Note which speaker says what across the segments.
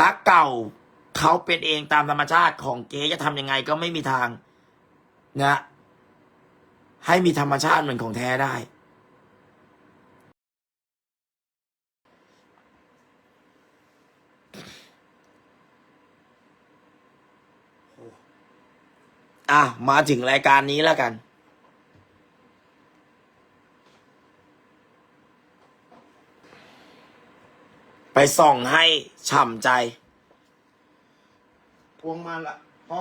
Speaker 1: รักเก่าเขาเป็นเองตามธรรมชาติของเก๊จะทำยังไงก็ไม่มีทางนะให้มีธรรมชาติเหมือนของแท้ได้ อะ มาถึงรายการนี้แล้วกัน ไปส่องให้ฉ่ำใจ
Speaker 2: พวงมาละพอ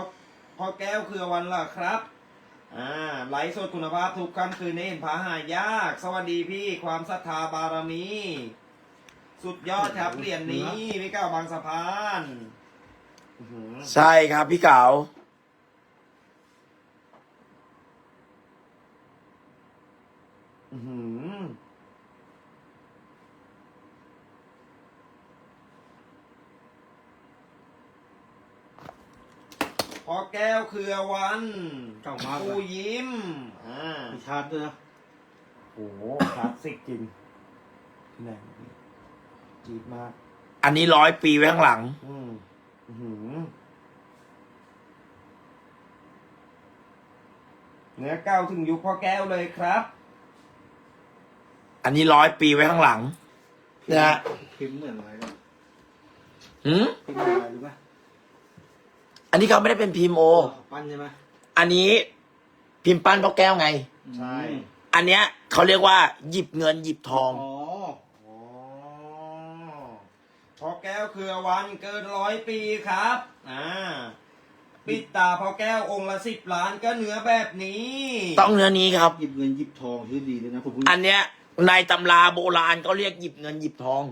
Speaker 2: พอแก้วคือวันละครับ อ่าไลฟ์สดคุณภาพทุกค่ำคืนนี้เห็นพาหายาก สวัสดีพี่ความศรัทธาบารมี สุดยอดครับเหรียญนี้พี่เก้าวบางสะพานอื้อหือ
Speaker 1: ใช่ครับพี่เก๋า
Speaker 2: อื้อหือ อแก้วเครือวัน
Speaker 3: เก่ามาก
Speaker 2: ผู้
Speaker 3: เลย
Speaker 2: ยิ้มอ่า
Speaker 3: มีชาร์จด้วยนะ
Speaker 2: โอ้โหคลาสสิกจริงแรงพี่จีดมาก
Speaker 1: อันนี้ร้อยปีไว้ข้างหลัง
Speaker 2: อืมอื้อหือเนื้อเก้าถึงยุคพ่อแก้วเลยครับ
Speaker 1: อันนี้ร้อยปีไว้ข้างหลังนะฮะ
Speaker 3: พิมพ์เหมือนอะไรกัน
Speaker 1: หืม
Speaker 3: พิมพ์เหมือนอะไรรู้ไหม
Speaker 1: อันนี้เขาไม่ได้เป็นพิมพ์โอ
Speaker 3: ปั้นใช่ไหม
Speaker 1: อันนี้พิมพ์ปั้นพ่อแก้วไง
Speaker 2: ใช่
Speaker 1: อันเนี้ยเขาเรียกว่าหยิบเงินหยิบทอง
Speaker 3: อ๋อ
Speaker 2: อ๋อพ่อแก้วเครือวันเกินร้อยปีครับ อ่า ปิดตาพ่อแก้วองค์ละสิบล้านก็เนื้อแบบนี้
Speaker 1: ต้องเนื้อนี้ครับ
Speaker 3: หยิบเงินหยิบทองชื่อดีเลยนะผมเพิ่ง
Speaker 1: อันเนี้ยในตำราโบราณเขาเรียกหยิบเงินหยิบทอง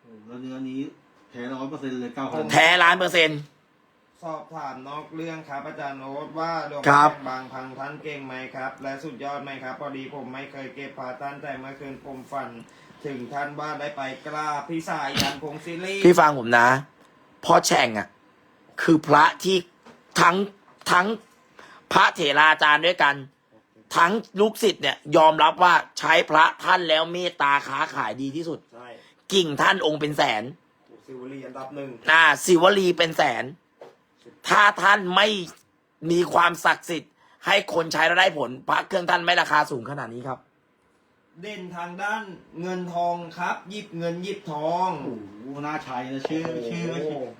Speaker 3: โอ้แล้วเนื้อนี้แท้ร้อยเปอร์เซ็นต์เลยเก้าพัน
Speaker 1: แท้ล้านเปอร์เซ็นต์
Speaker 2: สอบถามนอกเรื่องครับอาจารย์โน้ตว่าดวง
Speaker 1: ครับ
Speaker 2: แขกบางพันท่านเก่งไหมครับ และสุดยอดไหมครับ พอดีผมไม่เคยเก็บพาท่านแต่เมื่อคืนผมฝัน ถึงท่านว่าได้ไปกราบพี่สายยันพงศิริ
Speaker 1: พี่ฟังผมนะพ่อแช่งอะ คือพระที่ทั้งทั้งพระเถราจารย์ด้วยกัน ทั้งลูกศิษย์เนี่ย ยอมรับว่าใช้พระท่านแล้วเมตตาค้าขายดีที่สุด
Speaker 2: ใช่
Speaker 1: กิ่งท่านองค์เป็นแสน
Speaker 2: สิวลีอันดับหนึ่ง
Speaker 1: อ่าศิวลีเป็นแสน ถ้าท่านไม่มีความศักดิ์สิทธิ์ ให้คนใช้แล้วได้ผลพระเครื่องท่านไม่ราคาสูงขนาดนี้ครับ
Speaker 2: เด่นทางด้านเงินทองครับหยิบเงินหยิบทอง
Speaker 3: โอ้โหน่าใช้นะชื่อ
Speaker 2: โอ้โห
Speaker 3: ชื่อก็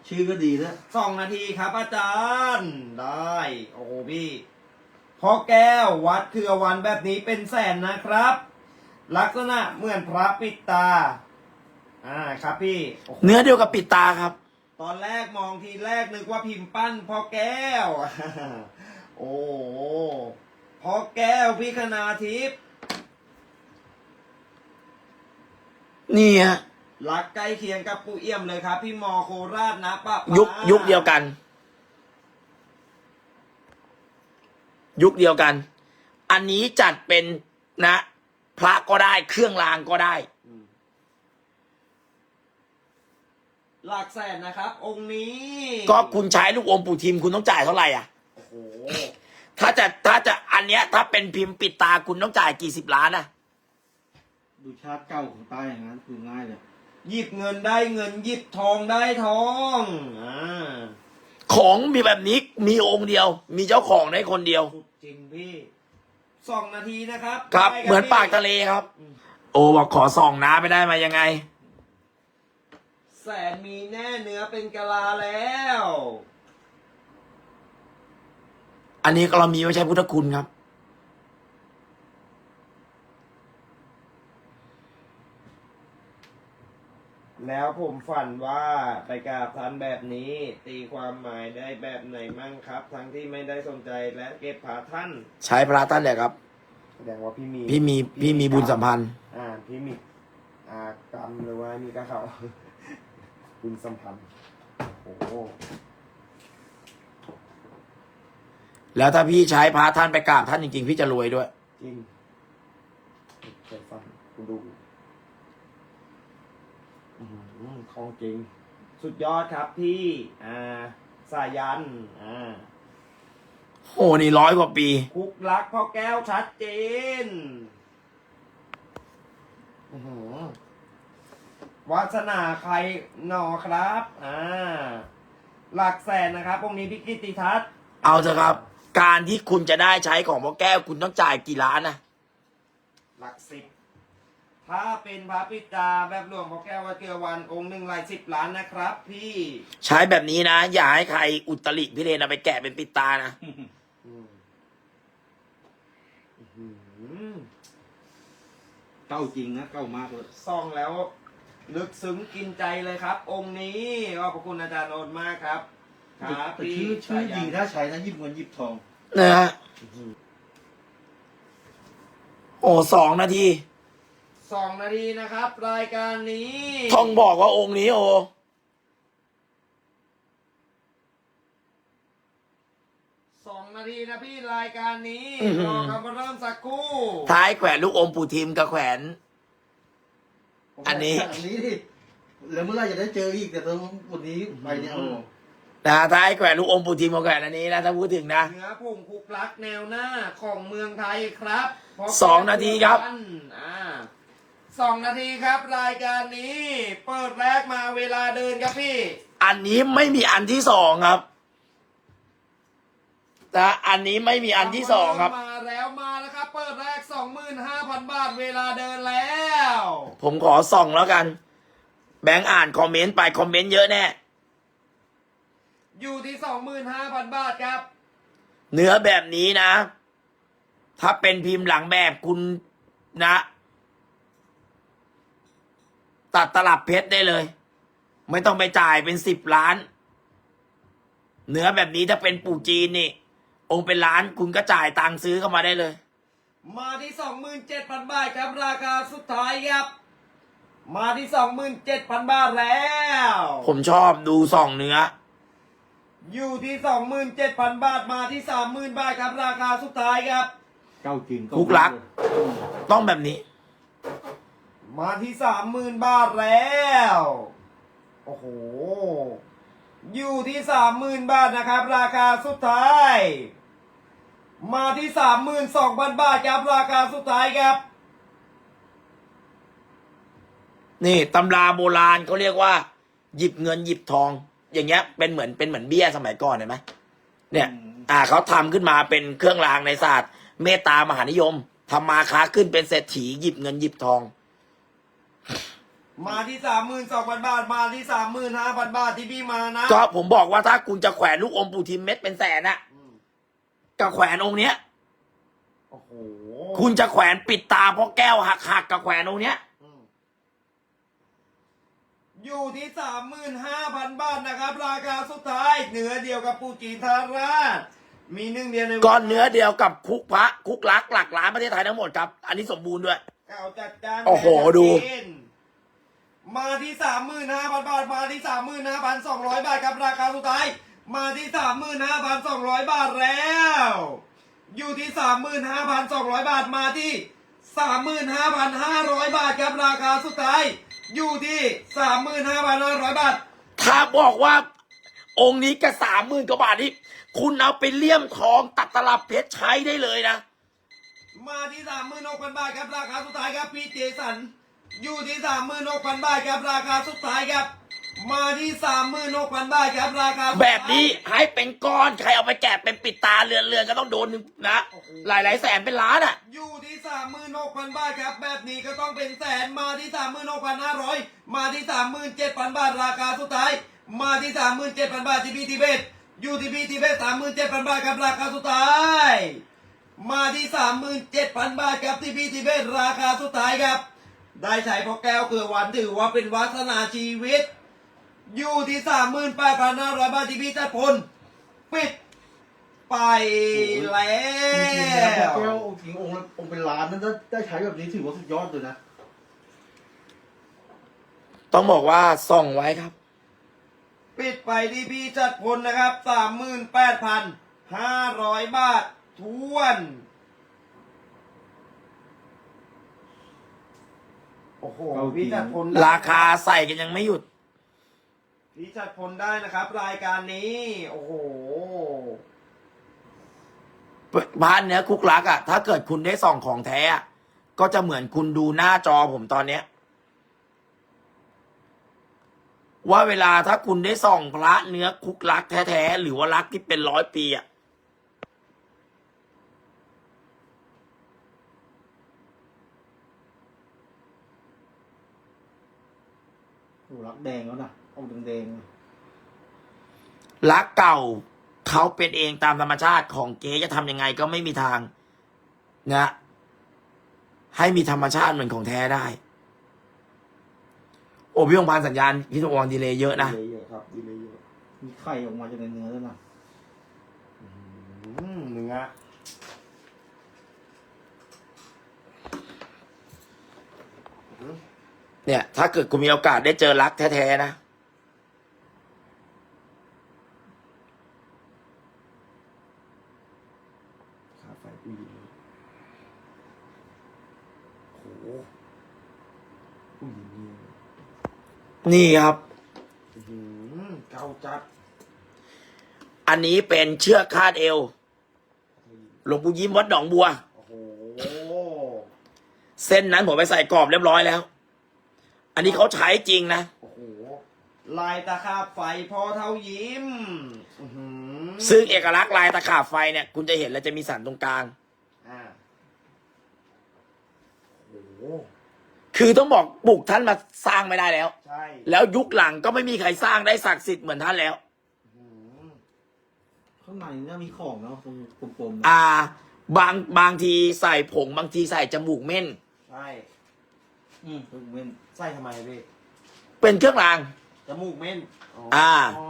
Speaker 3: ชื่อก็ดีนะ
Speaker 2: สองนาทีครับ อาจารย์ได้ โอ้โหพี่พ่อแก้ววัดคือวันแบบนี้เป็นแสนนะครับ ลักษณะเหมือนพระปิดตา อ่าครับพี่โอ้โห
Speaker 1: เนื้อเดียวกับปิดตาครับ
Speaker 2: ตอนแรกมองทีแรกนึกว่าพิมพ์ปั้นพ่อแก้ว โอ้โหพ่อแก้วพี่คณาทิพย์
Speaker 1: นี่ฮะ
Speaker 2: รักใกล้เคียงกับปู่เอี่ยมเลยครับ พี่มอโคราชนะปะปา
Speaker 1: ยุคยุคเดียวกัน ยุคเดียวกัน อันนี้จัดเป็นนะ พระก็ได้เครื่องรางก็ได้
Speaker 2: หลักแสนนะครับ องค์นี้
Speaker 1: ก็คุณใช้ลูกอมปู่ทิมคุณต้องจ่ายเท่าไหร่อะ
Speaker 2: โอ้โห
Speaker 1: ถ้าจะถ้าจะอันเนี้ยถ้าเป็นพิมพ์ปิดตาคุณต้องจ่ายกี่สิบล้านอะ
Speaker 3: ดูชาติเก้าของใต้อย่างนั้นคือง่ายเลย
Speaker 2: หยิบเงินได้เงินหยิบทองได้ทองอ่า
Speaker 1: ของมีแบบนี้มีองค์เดียว มีเจ้าของได้คนเดียว
Speaker 2: สุดจริงพี่สองนาทีนะครับ
Speaker 1: ครับ
Speaker 2: ได้
Speaker 1: เหมือน
Speaker 2: พี่
Speaker 1: ปากทะเลครับ โอบอกขอส่องน้าไปได้มายังไง
Speaker 2: แสนมีแน่เนื้อเป็นกะลาแล้ว
Speaker 1: อันนี้เรามีไว้ใช้พุทธคุณครับ
Speaker 2: แล้วผมฝันว่าไปกราบท่านแบบนี้ ตีความหมายได้แบบไหนมั่งครับ ทั้งที่ไม่ได้สนใจและเก็บผาท่าน
Speaker 1: ใช้พระท่านเลยครับ
Speaker 2: แสดงว่าพี่มี
Speaker 1: พี่มีพี่มีบุญสัมพันธ์
Speaker 2: อ่าพี่มีอ่ากรรมหรือว่ามีก็เขา บุญสัมพันธ์โอ้โห
Speaker 1: แล้วถ้าพี่ใช้พระท่านไปกราบท่านจริงๆ พี่จะรวยด้วย
Speaker 2: จริงเคยฟังคุณดูอื้อหือของจริง สุดยอดครับพี่ อ่า สายัน อ่า
Speaker 1: โอ้นี่ร้อยกว่าปี
Speaker 2: คุกรักพ่อแก้วชัดเจน อื้อหือ วัสนาใครหนอครับอ่าหลักแสนนะครับองค์นี้พิกิตติทัศน์
Speaker 1: เอาเถอะครับ การที่คุณจะได้ใช้ของพ่อแก้วคุณต้องจ่ายกี่ล้านนะ
Speaker 2: หลักสิบถ้าเป็นพระปิตาแบบหลวงพ่อแก้ววัดเกลือวันองค์หนึ่งรายสิบล้านนะครับ พี่
Speaker 1: ใช้แบบนี้นะ อย่าให้ใครอุตริพิเรนเอาไปแกะเป็นปิดตานะ
Speaker 2: อืมอื้อหือ
Speaker 3: เก้าจริงนะเก้ามากเลย
Speaker 2: ส่องแล้ว ลึกซึ้งกินใจเลยครับ องค์นี้ขอบพระคุณอาจารย์โนนท์มากครับ ครับ
Speaker 3: แต่
Speaker 2: พี่
Speaker 3: ชื่อชื่อ
Speaker 2: สายัน
Speaker 3: ดีถ้าใช้นะยิบเงินยิบทอง
Speaker 1: นะฮะโอ้สองนาที
Speaker 2: สองนาทีนะครับ รายการนี้
Speaker 1: ต้องบอกว่าองค์นี้โอ
Speaker 2: สองนาทีนะพี่รายการนี้
Speaker 1: อื้อหือ
Speaker 2: รอคำว่าเริ่มสักครู่
Speaker 1: ท้ายแขวนลูกอมปู่ทิมกับแขวน อันนี้
Speaker 3: อันนี้ดิแล้วเมื่อไหรจะได้เจออีกแต่ตอนวันนี้ไปเนี่ยเอา
Speaker 1: นะท้ายแขวนลูกอมปู่ทิมกับแขวนอันนี้นะถ้าพูดถึงนะ
Speaker 2: เหนือพุ่งคุกลักแนวหน้าของเมืองไทยครับพบ
Speaker 1: สองนาทีครับ
Speaker 2: กันอ่าสองนาทีครับรายการนี้ เปิดแรกมาเวลาเดินครับพี่
Speaker 1: อันนี้ไม่มีอันที่สองครับนะอันนี้ไม่มีอันที่สองครับ
Speaker 2: มาแล้วมาแล้วครับ เปิดแรกสองหมื่นห้าพันบาทเวลาเดินแล้ว
Speaker 1: ผมขอส่องแล้วกัน แบงค์อ่านคอมเมนต์ไปคอมเมนต์เยอะแน่
Speaker 2: อยู่ที่สองหมื่นห้าพันบาทครับ
Speaker 1: เนื้อแบบนี้นะ ถ้าเป็นพิมพ์หลังแบบคุณนะ ตัดตลับเพชรได้เลย ไม่ต้องไปจ่ายเป็นสิบล้าน เนื้อแบบนี้ถ้าเป็นปู่จีนนี่ องค์เป็นล้านคุณก็จ่ายตังค์ซื้อเข้ามาได้เลย
Speaker 2: มาที่สองหมื่นเจ็ดพันบาทครับ ราคาสุดท้ายครับ มาที่สองหมื่นเจ็ดพันบาทแล้ว
Speaker 1: ผมชอบดูส่องเนื้อ
Speaker 2: อยู่ที่สองหมื่นเจ็ดพันบาทมาที่สามหมื่นบาทครับราคาสุดท้ายครับ
Speaker 3: เก้าจริง
Speaker 1: คุกรัก ต้องแบบนี้
Speaker 2: มาที่สามหมื่นบาทแล้ว โอ้โห อยู่ที่สามหมื่นบาทนะครับ ราคาสุดท้าย มาที่สามหมื่นสองพันบาทครับราคาสุดท้ายครับ
Speaker 1: นี่ตำราโบราณเขาเรียกว่า หยิบเงินหยิบทอง อย่างเงี้ย เป็นเหมือนเป็นเหมือนเบี้ยสมัยก่อนเห็นไหมเนี่ย อ่าเขาทำขึ้นมาเป็นเครื่องรางในศาสตร์ เมตตามหานิยมทำมาค้าขึ้นเป็นเศรษฐีหยิบเงินหยิบทอง
Speaker 2: มาที่สามหมื่นสองพันบาท มาที่สามหมื่นห้าพันบาทที่พี่มานะ
Speaker 1: ก็ผมบอกว่าถ้าคุณจะแขวนลูกอมปู่ทิมเม็ดเป็นแสนอะกับแขวนองค์เนี้ย
Speaker 2: โอ้โห
Speaker 1: คุณจะแขวนปิดตาเพราะแก้วหักหักๆกับแขวนองค์เนี้ย
Speaker 2: อืมอยู่ที่สามหมื่นห้าพันบาทนะครับ ราคาสุดท้ายเหนือเดียวกับปูจีนทาราช มีหนึ่งเดียวใน
Speaker 1: ก้อนเนื้อเดียวกับคุกพระคุกลักหลักล้านประเทศไทยทั้งหมดครับ อันนี้สมบูรณ์ด้วย
Speaker 2: เก่าจัดจ้าน
Speaker 1: โอ้โห
Speaker 2: แบบ
Speaker 1: ดู
Speaker 2: จีนมาที่สามหมื่นห้าพันบาท มาที่สามหมื่นห้าพันสองร้อยบาทครับราคาสุดท้าย มาที่สามหมื่นห้าพันสองร้อยบาทแล้ว อยู่ที่สามหมื่นห้าพันสองร้อยบาทมาที่สามหมื่นห้าพันห้าร้อยบาทครับราคาสุดท้าย อยู่ที่สามหมื่นห้าพันห้าร้อยบาท
Speaker 1: ถ้าบอกว่าองค์นี้ก็สามหมื่นกว่าบาทนี่คุณเอาไปเลี่ยมทองตัดตลับเพชรใช้ได้เลยนะ
Speaker 2: มาที่สามหมื่นหกพันบาทครับราคาสุดท้ายครับพี่เจสัน อยู่ที่สามหมื่นหกพันบาทครับราคาสุดท้ายครับ มาที่สามหมื่นหกพันบาทครับราคาสุดท้าย
Speaker 1: แบบนี้ให้เป็นก้อนใครเอาไปแกะเป็นปิดตาเรือนเรือนๆก็ต้องโดนนะ
Speaker 2: โอ้โห
Speaker 1: หลายหลายๆแสนเป็นล้านอะ
Speaker 2: อยู่ที่สามหมื่นหกพันบาทครับ แบบนี้ก็ต้องเป็นแสนมาที่สามหมื่นหกพันห้าร้อยมาที่สามหมื่นเจ็ดพันบาทราคาสุดท้าย มาที่สามหมื่นเจ็ดพันบาทที่พีทีเบสอยู่ที่พีทีเบสสามหมื่นเจ็ดพันบาทครับราคาสุดท้าย มาที่สามหมื่นเจ็ดพันบาทครับที่พีทีเบสราคาสุดท้ายครับ ได้ใช้พอแก้วเกลือวันถือว่าเป็นวาสนาชีวิต อยู่ที่สามหมื่นแปดพันห้าร้อยบาทที่พี่จัดพลปิดไปแล้
Speaker 3: จริงๆนะพอ
Speaker 2: ว
Speaker 3: แก้วองค์ิงองค์ละองค์เป็นล้านนั้นถ้ได้ใช้แบบนี้ถือว่าสุดยอดเลยนะ
Speaker 1: ต้องบอกว่าส่องไว้ครับ
Speaker 2: ปิดไปที่พี่จัดพลนะครับสามหมื่นแปดพันห้าร้อยบาททวน โอ้โห
Speaker 3: เอาจริง
Speaker 2: พี่จัดพล
Speaker 1: ราคาใส่กันยังไม่หยุด
Speaker 2: พี่จัดพลได้นะครับ รายการนี้ โอ้โห
Speaker 1: พานเนื้อคุกลักอะถ้าเกิดคุณได้ส่องของแท้อะก็จะเหมือนคุณดูหน้าจอผมตอนเนี้ย ว่าเวลาถ้าคุณได้ส่องพระเนื้อคุกรักแท้ๆหรือว่ารักที่เป็นร้อยปีอะ
Speaker 3: โอ้รักแดงแล้วนะ ออกแดงๆนะ
Speaker 1: รักเก่าเขาเป็นเองตามธรรมชาติของเก๊จะทำยังไงก็ไม่มีทางนะให้มีธรรมชาติเหมือนของแท้ได้ โอ้พี่องพานสัญญาณพี่ตงวงดีเลยเยอะนะ
Speaker 2: ดีเลยเยอะครับดีเลยเยอะ
Speaker 3: มีไข่ออกมาจากในเนื้อด้วยนะ
Speaker 2: อืมเนื้อ
Speaker 1: เนี่ย ถ้าเกิดคุณมีโอกาสได้เจอรักแท้ๆนะ
Speaker 2: ขาไฟผู้หญิง โอ้โหผู้หญิงเนี่ย
Speaker 1: นี่ครับ
Speaker 2: อื้อหือเกาจัด
Speaker 1: อันนี้เป็นเชือกคาดเอว หลวงปู่ยิ้มวัดหนองบัว
Speaker 2: โอ้โห
Speaker 1: เส้นนั้นผมไปใส่กรอบเรียบร้อยแล้ว อันนี้เขาใช้จริงนะ
Speaker 2: โอ้โหลายตะขาบไฟพอเท่ายิ้มอื้อหือ
Speaker 1: ซึ่งเอกลักษณ์ลายตะขาบไฟเนี่ย คุณจะเห็นแล้วจะมีสันตรงกลาง
Speaker 2: อ่าโอ้โห
Speaker 1: คือต้องบอกปลุกท่านมาสร้างไม่ได้แล้ว
Speaker 2: ใช่
Speaker 1: แล้วยุคหลังก็ไม่มีใครสร้างได้ศักดิ์สิทธิ์เหมือนท่านแล้ว
Speaker 2: อื้อหือ
Speaker 3: ข้างในเนี่ยมีของเนาะตรงกลมๆนะ
Speaker 1: อ่า บางบางทีใส่ผงบางทีใส่จมูกเม่น
Speaker 2: ใช่
Speaker 3: อืมเป็นเว้น
Speaker 2: ใส่ทำไมพี่
Speaker 1: เป็นเครื่องราง
Speaker 2: จมูกเม่น
Speaker 1: อ่า
Speaker 2: อ๋อ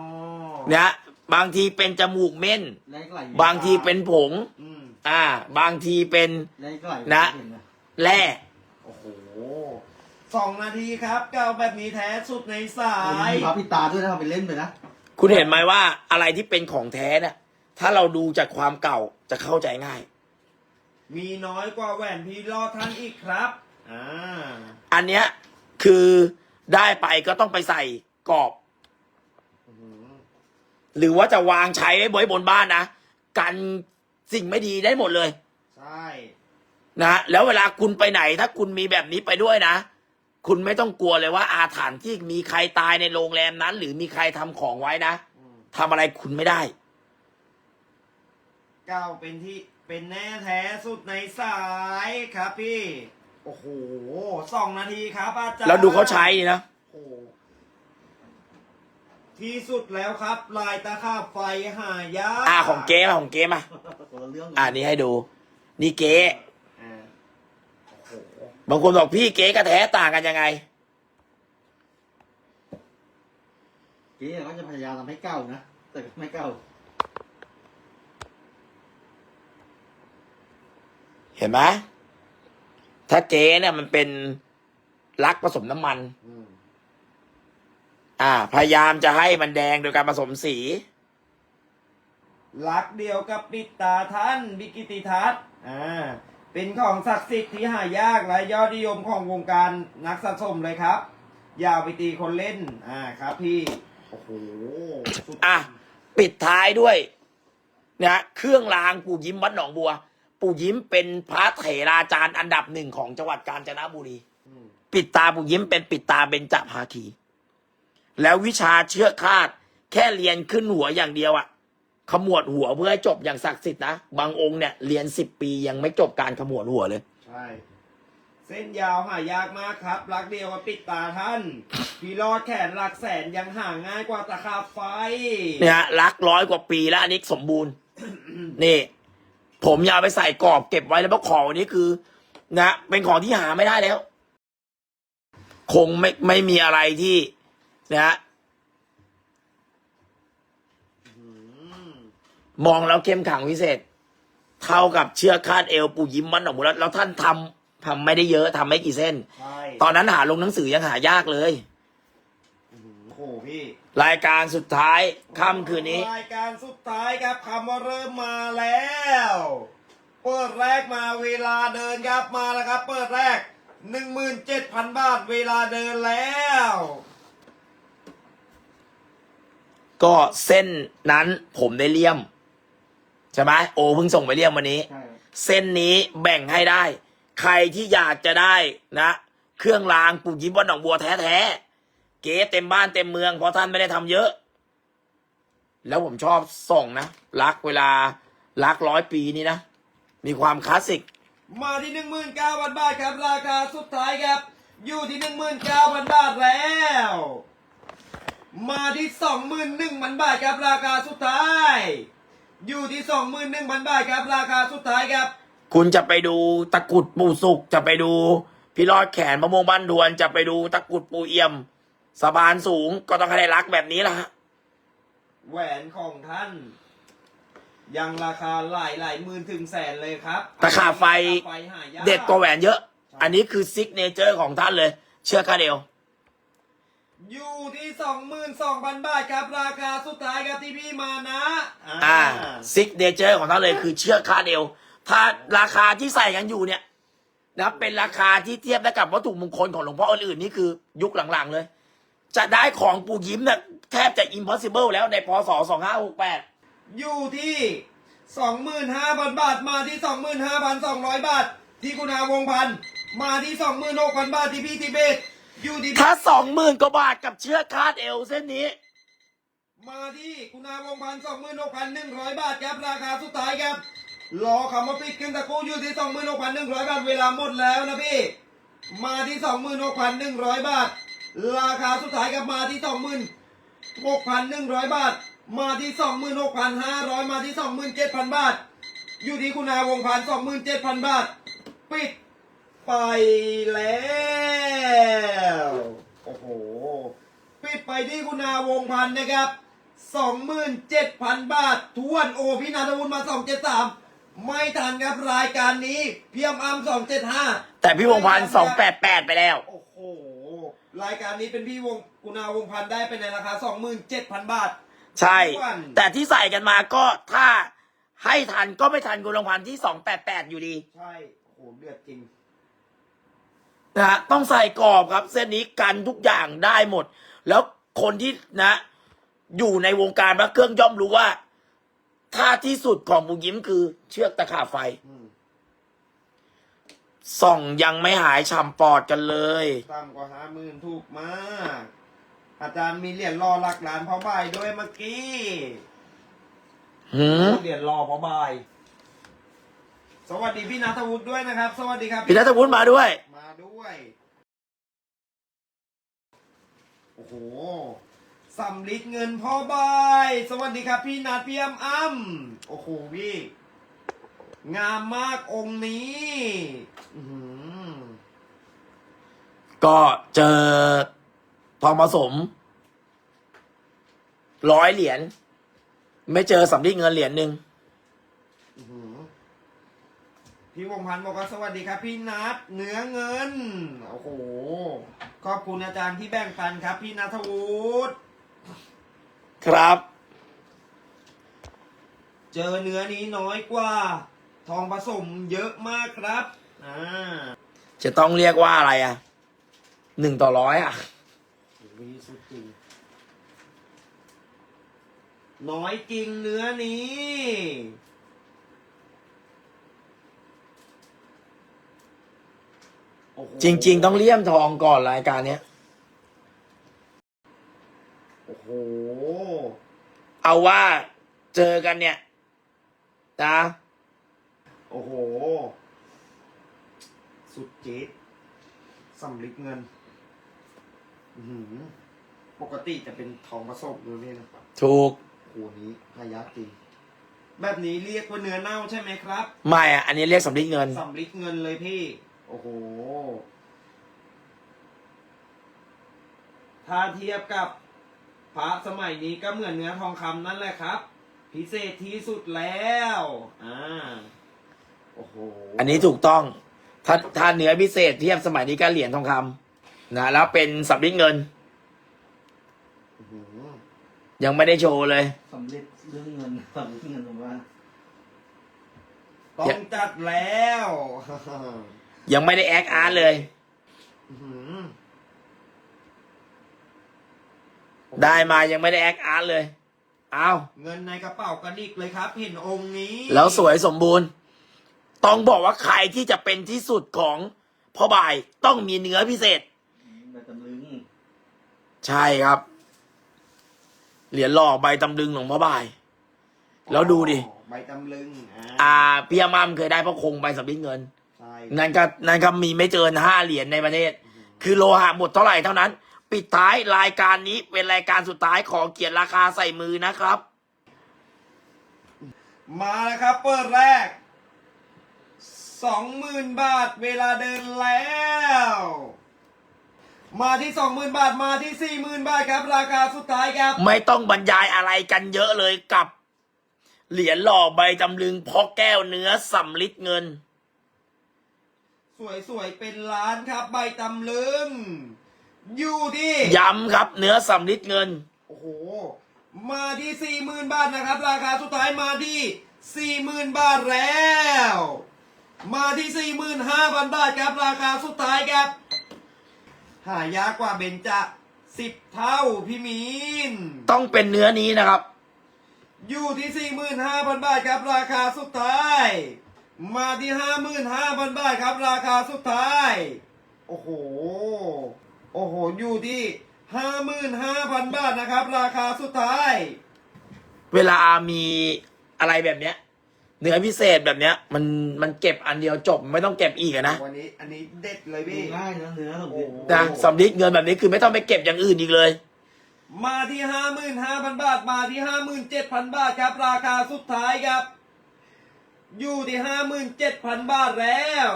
Speaker 1: นะบางทีเป็นจมูกเม่น
Speaker 3: แรงไหล
Speaker 1: บางทีเป็นผง
Speaker 2: อืม
Speaker 1: อ่า บางทีเป็น
Speaker 3: แรงไหล
Speaker 1: นะ
Speaker 3: เห็นะ
Speaker 1: แร่
Speaker 2: โอ้โห สองนาทีครับเก้าแบบนี้แท้สุดในสา
Speaker 3: เออยมีพระปิดตาด้วยนะทำเป็นเล่นไปนะ
Speaker 1: คุณเห็นไหมว่าอะไรที่เป็นของแท้เนี่ยถ้าเราดูจากความเก่าจะเข้าใจง่าย
Speaker 2: มีน้อยกว่าแหวนพี่รอดท่านอีกครับ อ่า
Speaker 1: อันเนี้ยคือได้ไปก็ต้องไปใส่กรอบ
Speaker 2: อื้อหือ
Speaker 1: หรือว่าจะวางใช้ไว้บนบนบ้านนะ กันสิ่งไม่ดีได้หมดเลย
Speaker 2: ใช่
Speaker 1: นะแล้วเวลาคุณไปไหน ถ้าคุณมีแบบนี้ไปด้วยนะ คุณไม่ต้องกลัวเลยว่าอาถรรพ์ที่มีใครตายในโรงแรมนั้น หรือมีใครทำของไว้นะ
Speaker 2: อืม
Speaker 1: ทำอะไรคุณไม่ได้
Speaker 2: เก้าเป็นที่เป็นแน่แท้สุดในสายครับพี่ โอ้โหสองนาทีครับอาจารย์
Speaker 1: แล้วดูเขาใช้นี่นะ
Speaker 2: โอ้โหที่สุดแล้วครับ ลายตะขาบไฟหายาก
Speaker 1: อ่าของเก๊มาของเก๊มา
Speaker 3: คนละเรื่อง
Speaker 1: อ่านี่ให้ดู นี่เก๊
Speaker 2: อ่าโอ้โห
Speaker 1: บางคนบอกพี่เก๊กับแท้ต่างกันยังไง
Speaker 3: เจ๊ก็จะพยายามทำให้เก้านะ แต่ก็ไม่เก้า
Speaker 1: เห็นไหมถ้าเก๊เนี่ยมันเป็นลักผสมน้ำมัน
Speaker 2: อืม
Speaker 1: อ่า พยายามจะให้มันแดงโดยการผสมสี
Speaker 2: ลักเดียวกับปิดตาท่านบิกิติทัศน์อ่า เป็นของศักดิ์สิทธิ์ที่หายากและยอดนิยมของวงการนักสะสมเลยครับอย่าเอาไปตีคนเล่น อ่าครับพี่ โอ้โหสุด
Speaker 1: อะปิดท้ายด้วยนะเครื่องรางปู่ยิ้มวัดหนองบัว ปู่ยิ้มเป็นพระเถราจารย์อันดับหนึ่งของจังหวัดกาญจนบุรี
Speaker 2: อืม
Speaker 1: ปิดตาปู่ยิ้มเป็นปิดตาเบญจภาคี แล้ววิชาเชือกคาด แค่เรียนขึ้นหัวอย่างเดียวอะ ขมวดหัวเพื่อให้จบอย่างศักดิ์สิทธิ์นะ บางองค์เนี่ยเรียนสิบปียังไม่จบการขมวดหัวเลย
Speaker 2: ใช่ เส้นยาวหายากมากครับลักเดียวกับปิดตาท่าน พี่รอดแขนหลักแสนยังหาง่ายกว่าตะขาบไฟ
Speaker 1: เนี่ยฮะรักร้อยกว่าปีแล้วอันนี้สมบูรณ์ นี่ ผมอยากเอาไปใส่กรอบเก็บไว้แล้วเพราะของอันนี้คือ นะเป็นของที่หาไม่ได้แล้ว คงไม่ไม่มีอะไรที่ นะฮะ
Speaker 2: อืม
Speaker 1: มองแล้วเข้มขังพิเศษ เท่ากับเชือกคาดเอวปูยิ้มมันออกหมดแล้วแล้วท่านทำทำไม่ได้เยอะทำไม่กี่เส้น
Speaker 2: ใช่
Speaker 1: ตอนนั้นหาลงหนังสือยังหายากเลย
Speaker 2: โอ้โหพี่
Speaker 1: รายการสุดท้ายค่ำคืนนี้
Speaker 2: รายการสุดท้ายครับคำว่าเริ่มมาแล้วเปิดแรกมาเวลาเดินครับมาแล้วครับ เปิดแรกหนึ่งหมื่นเจ็ดพันบาทเวลาเดินแล้ว
Speaker 1: ก็เส้นนั้นผมได้เลี่ยม ใช่ไหมโอเพิ่งส่งไปเลี่ยมวันนี้
Speaker 3: ใช่
Speaker 1: เส้นนี้แบ่งให้ได้ ใครที่อยากจะได้นะ เครื่องรางปู่ยิ้มวัดหนองบัวแท้ๆเก๋เต็มบ้านเต็มเมืองเพราะท่านไม่ได้ทำเยอะ แล้วผมชอบส่งนะรักเวลารักร้อยปีนี้นะ มีความคลาสสิก
Speaker 2: มาที่หนึ่งหมื่นเก้าพันบาทครับราคาสุดท้ายครับ อยู่ที่หนึ่งหมื่นเก้าพันบาทแล้ว มาที่สองหมื่นหนึ่งพันบาทครับราคาสุดท้าย อยู่ที่สองหมื่นหนึ่งพันบาทครับ ราคาสุดท้ายครับ
Speaker 1: คุณจะไปดูตะกรุดปู่สุกจะไปดู พี่รอดแขนมะม่วงบ้านดวน จะไปดูตะกรุดปู่เอี่ยมสะบานสูงก็ต้องให้ได้รักแบบนี้ละฮะ
Speaker 2: แหวนของท่าน ยังราคาหลายหลายหมื่นถึงแสนเลยครับ
Speaker 1: ตะขาบไฟ
Speaker 2: ตะขาบไฟหายาก
Speaker 1: เด็ดกว่าแหวนเยอะ อันนี้คือซิกเนเจอร์ของท่านเลย เชื่อข้าเดียว
Speaker 2: อยู่ที่สองหมื่นสองพันบาทครับ ราคาสุดท้ายครับที่พี่มานะ
Speaker 1: อ่าซิกเนเจอร์ของท่านเลยคือเชือกคาดเอวถ้าราคาที่ใส่กันอยู่เนี่ยนะเป็นราคาที่เทียบได้กับวัตถุมงคลของหลวงพ่ออื่นๆนี่คือยุคหลังๆเลย จะได้ของปู่ยิ้มเนี่ยแทบจะ impossible แล้วในพศ2568
Speaker 2: อยู่ที่สองหมื่นห้าพันบาทมาที่สองหมื่นห้าพันสองร้อยบาท ที่คุณอาวงพันธ์มาที่สองหมื่นหกพันบาทที่พี่ทิเบต อยู่ที่
Speaker 1: ถ้าสองหมื่นกว่าบาทกับเชือกคาดเอวเส้นนี้
Speaker 2: มาที่คุณอาวงพันธ์สองหมื่นหกพันหนึ่งร้อยบาทครับราคาสุดท้ายครับรอคำว่าปิดขึ้นตะกูอยู่ที่สองหมื่นหกพันหนึ่งร้อยบาทเวลาหมดแล้วนะพี่ มาที่สองหมื่นหกพันหนึ่งร้อยบาท ราคาสุดท้ายครับมาที่สองหมื่นหกพันหนึ่งร้อยบาท มาที่สองหมื่นหกพันห้าร้อยมาที่สองหมื่นเจ็ดพันบาท อยู่ที่คุณอาวงพันสองหมื่นเจ็ดพันบาท ปิด ไปแล้ว โอ้โห ปิดไปที่คุณอาวงพันนะครับสองหมื่นเจ็ดพันบาท ทวนโอพี่นาทวุฒิมาสองเจ็ดสามไม่ทันครับรายการนี้ เพียมอัมสองเจ็ดห้า
Speaker 1: แต่พี่วงพันสองแปดแปดไปแล้ว
Speaker 2: โอ้โห รายการนี้เป็นพี่วงกุณาวงพันธ์ได้ไปในราคา 27,000 บาท
Speaker 1: ใช่
Speaker 2: ทุกวัน
Speaker 1: แต่ที่ใส่กันมาก็ถ้าให้ทันก็ไม่ทันคุณวงพันที่สองแปดแปดอยู่ดี
Speaker 2: ใช่ โอ้โหเดือดจริง
Speaker 1: นะฮะต้องใส่กรอบครับ เส้นนี้กันทุกอย่างได้หมด แล้วคนที่นะ อยู่ในวงการพระเครื่องย่อมรู้ว่าถ้าที่สุดของบุญยิ้มคือเชือกตะขาบไฟ
Speaker 2: อืม
Speaker 1: ส่องยังไม่หายฉ่ำปอดกันเลย
Speaker 2: ต่ำกว่าห้าหมื่นถูกมาก อาจารย์มีเหรียญรอหลักล้านพอบ่ายด้วยเมื่อกี้
Speaker 1: หืม
Speaker 2: เหรียญรอพอบ่าย สวัสดีพี่นัทวุฒิด้วยนะครับ สวัสดีครับ
Speaker 1: พี่นัทวุฒิมาด้วย
Speaker 2: มาด้วย โอ้โหสำลิดเงินพ่อบายสวัสดีครับพี่นัทพี่อ้ำอ้ำโอ้โหพี่งามมากองค์นี้อื้อหือ
Speaker 1: ก็เจอทองผสมร้อยเหรียญไม่เจอสำลีเงินเหรียญหนึ่ง
Speaker 2: อื้อหือ พี่วงพันธ์บอกว่าสวัสดีครับ พี่นัทเนื้อเงิน โอ้โห ขอบคุณอาจารย์ที่แบ่งปันครับ พี่นัทวุฒิ
Speaker 1: ครับ
Speaker 2: เจอเนื้อนี้น้อยกว่า ทองผสมเยอะมากครับอ่า
Speaker 1: จะต้องเรียกว่าอะไรอะหนึ่งต่อร้อยอะ
Speaker 2: วีสุดจริงน้อยจริงเนื้อนี้โอ้โห
Speaker 1: จริง ๆ ต้องเลี่ยมทองก่อนรายการเนี้ย
Speaker 2: โอ้โห
Speaker 1: เอาว่าเจอกันเนี่ยนะ
Speaker 2: โอ้โห สุดจี๊ดสำลิดเงิน อื้อหือปกติจะเป็นทองผสมเลยเนี่ยนะ
Speaker 1: ถูก
Speaker 2: โอ้โหนี้หายากจริงแบบนี้เรียกว่าเนื้อเน่าใช่ไหมครับ
Speaker 1: ไม่อะอันนี้เรียกสำลีเงิน
Speaker 2: สำลิดเงินเลยพี่โอ้โห ถ้าเทียบกับพระสมัยนี้ก็เหมือนเนื้อทองคำนั่นแหละครับ พิเศษที่สุดแล้วอ่าโอ้โห
Speaker 1: อันนี้ถูกต้อง ถ้าถ้าเนื้อพิเศษเทียบสมัยนี้ก็เหรียญทองคำนะแล้วเป็นสำลีเงิน
Speaker 2: อื้อหือ
Speaker 1: ยังไม่ได้โชว์เลย
Speaker 3: สำเร็จเรื่องเงินสำเร็จเงินผมว่า
Speaker 2: ต้องจัดแล้ว
Speaker 1: ยังไม่ได้แอคอาร์ตเลย
Speaker 2: อื้อหือ
Speaker 1: ได้มายังไม่ได้แอคอาร์ตเลย เอา
Speaker 2: เงินในกระเป๋ากระดิกเลยครับ เห็นองค์นี้
Speaker 1: แล้วสวยสมบูรณ์ ต้องบอกว่าใครที่จะเป็นที่สุดของพ่อบ่ายต้องมีเนื้อพิเศษ
Speaker 3: แบบตำลึง
Speaker 1: ใช่ครับ เหรียญหล่อใบตำลึงหลวงพ่อบาย แล้วดูดิ
Speaker 2: ใบตำลึง
Speaker 1: อ่าพี่ยามัมเคยได้พระคงใบสำริดเงิน
Speaker 2: ใช่
Speaker 1: นั่นก็นั่นก็มีไม่เกินห้าเหรียญในประเทศ คือโลหะหมดเท่าไหร่เท่านั้น ปิดท้ายรายการนี้เป็นรายการสุดท้ายขอเกียรติราคาใส่มือนะครับ
Speaker 2: มาแล้วครับ เปิดแรกสองหมื่นบาทเวลาเดินแล้ว มาที่สองหมื่นบาทมาที่สี่หมื่นบาทครับ ราคาสุดท้ายครับ
Speaker 1: ไม่ต้องบรรยายอะไรกันเยอะเลยกับ เหรียญหล่อใบตำลึงพ่อแก้วเนื้อสำลิดเงิน
Speaker 2: สวยๆ เป็นล้านครับ ใบตำลึง อยู่ที่
Speaker 1: ย้ำครับ เนื้อสำลิดเงิน
Speaker 2: โอ้โห มาที่สี่หมื่นบาทนะครับ ราคาสุดท้ายมาที่สี่หมื่นบาทแล้ว มาที่สี่หมื่นห้าพันบาทครับ ราคาสุดท้ายครับ หายากกว่าเบญจสิบเท่าพี่มีน
Speaker 1: ต้องเป็นเนื้อนี้นะครับ
Speaker 2: อยู่ที่สี่หมื่นห้าพันบาทครับ ราคาสุดท้าย มาที่ห้าหมื่นห้าพันบาทครับ ราคาสุดท้าย โอ้โห โอ้โห อยู่ที่ห้าหมื่นห้าพันบาทนะครับ ราคาสุดท้าย
Speaker 1: เวลามีอะไรแบบเนี้ยเนื้อพิเศษแบบเนี้ย มันมันเก็บอันเดียวจบไม่ต้องเก็บอีกอะนะ
Speaker 2: วันนี้ อันนี้เด็ดเลย
Speaker 3: ดู
Speaker 2: พี่
Speaker 3: ง่ายนะเนื้อสม
Speaker 2: โอ้
Speaker 3: ดิ
Speaker 2: โห
Speaker 1: นะสำลิดเงินแบบนี้คือไม่ต้องไปเก็บอย่างอื่นอีกเลย
Speaker 2: มาที่ห้าหมื่นห้าพันบาท มาที่ห้าหมื่นเจ็ดพันบาทครับ ราคาสุดท้ายครับ อยู่ที่ห้าหมื่นเจ็ดพันบาทแล้ว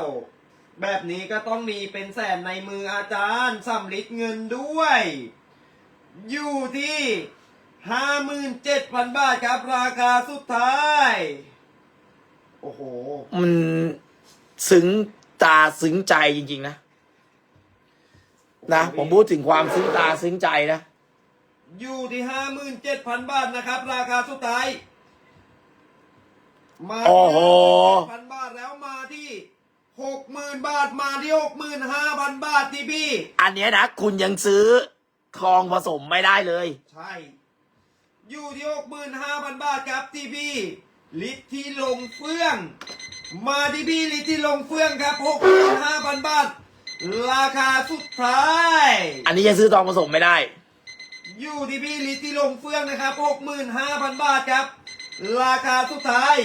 Speaker 2: แบบนี้ก็ต้องมีเป็นแสนในมืออาจารย์สำลิดเงินด้วย อยู่ที่ห้าหมื่นเจ็ดพันบาทครับ ราคาสุดท้าย โอ้โห
Speaker 1: มันซึ้งตาซึ้งใจจริงๆนะ นะ ผมพูดถึงความซึ้งตาซึ้งใจนะ
Speaker 2: อยู่ที่ห้าหมื่นเจ็ดพันบาทนะครับ ราคาสุดท้าย มา
Speaker 1: โอ้โห
Speaker 2: พันบาทแล้วมาที่หกหมื่นบาทมาที่หกหมื่นห้าพันบาทที่พี่
Speaker 1: อันเนี้ยนะ คุณยังซื้อทองผสมไม่ได้เลย
Speaker 2: ใช่ อยู่ที่หกหมื่นห้าพันบาทครับที่พี่ลิตรที่ลงเฟื่อง มาที่พี่ลิตรที่ลงเฟื่องครับหกหมื่นห้าพันบาท ราคาสุดท้าย
Speaker 1: อันนี้ยังซื้อทองผสมไม่ได้
Speaker 2: อยู่ที่พี่ลิตรที่ลงเฟื่องนะครับหกหมื่นห้าพันบาทครับ ราคาสุดท้าย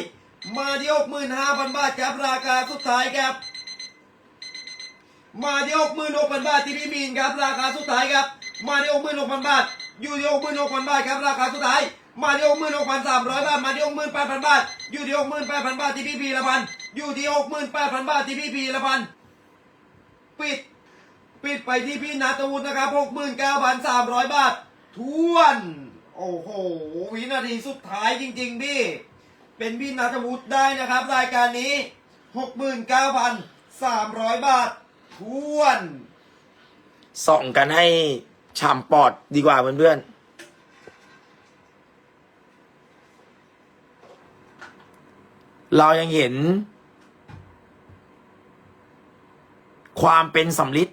Speaker 2: มาที่หกหมื่นห้าพันบาทครับราคาสุดท้ายครับ มาที่หกหมื่นหกพันบาทที่พี่มีนครับราคาสุดท้ายครับ มาที่หกหมื่นหกพันบาท อยู่ที่หกหมื่นหกพันบาทครับราคาสุดท้าย มาที่หกหมื่นหกพันสามร้อยบาท มาที่หกหมื่นแปดพันบาท อยู่ที่หกหมื่นแปดพันบาทที่พี่พีละพัน อยู่ที่หกหมื่นแปดพันบาทที่พี่พีละพัน ปิด ปิดไปที่พี่นัทวุฒินะครับ69,300บาททวน โอ้โห วินาทีสุดท้ายจริง ๆ พี่ เป็นพี่นัทวุฒิได้นะครับ รายการนี้ 69,300 บาททวน
Speaker 1: ส่องกันให้ฉ่ำปอดดีกว่าเพื่อนๆ เรายังเห็น ความเป็นสำลิด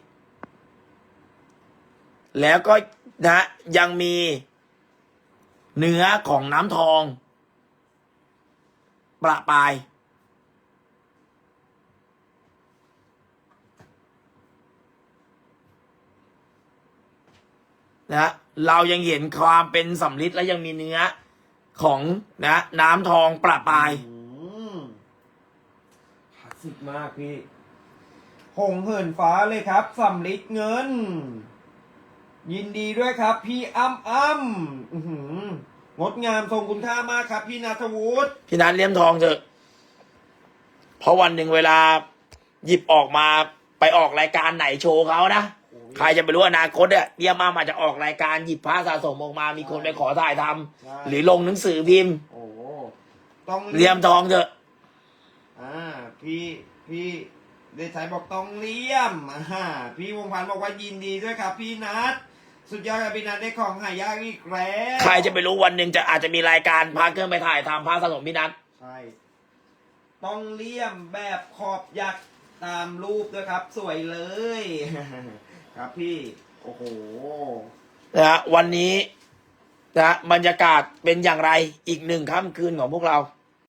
Speaker 1: แล้วก็นะยังมีเนื้อของน้ำทอง ประปาย นะเรายังเห็นความเป็นสำลิดและยังมีเนื้อของนะ น้ำทองประปาย
Speaker 2: อืมคลาสสิกมากพี่ หงเหินฟ้าเลยครับสำลิดเงิน ยินดีด้วยครับ พี่อ้ำอ้ำอื้อหือ งดงามทรงคุณค่ามากครับ พี่นัทวุฒิ
Speaker 1: พี่นัทเลี่ยมทองเถอะ เพราะวันหนึ่งเวลา หยิบออกมาไปออกรายการไหนโชว์เขานะ ใครจะไปรู้อนาคตเนี่ยเยี่ยมมามาจะออกรายการหยิบผ้าสะสมออกมา มีคนไปขอถ่ายทำ
Speaker 2: ใช่
Speaker 1: หรือลงหนังสือพิมพ์
Speaker 2: โอ้โหต้อง
Speaker 1: เลี่ยมทองเถอะ
Speaker 2: อ่าพี่พี่เดชชัยบอกต้องเลี่ยมอ่าพี่วงพันธ์บอกว่ายินดีด้วยครับ พี่นัท สุดยอดครับพี่นัทได้ของหายากอีกแล้ว
Speaker 1: ใครจะไปรู้วันหนึ่งจะอาจจะมีรายการพาเครื่องไปถ่ายทำผ้าสะสมพี่นัท
Speaker 2: ใช่ต้องเลี่ยมแบบขอบยักษ์ตามรูปด้วยครับ สวยเลย ครับพี่ โอ้โห
Speaker 1: นะฮะวันนี้นะฮะบรรยากาศเป็นอย่างไรอีกหนึ่งค่ำคืนของพวกเรา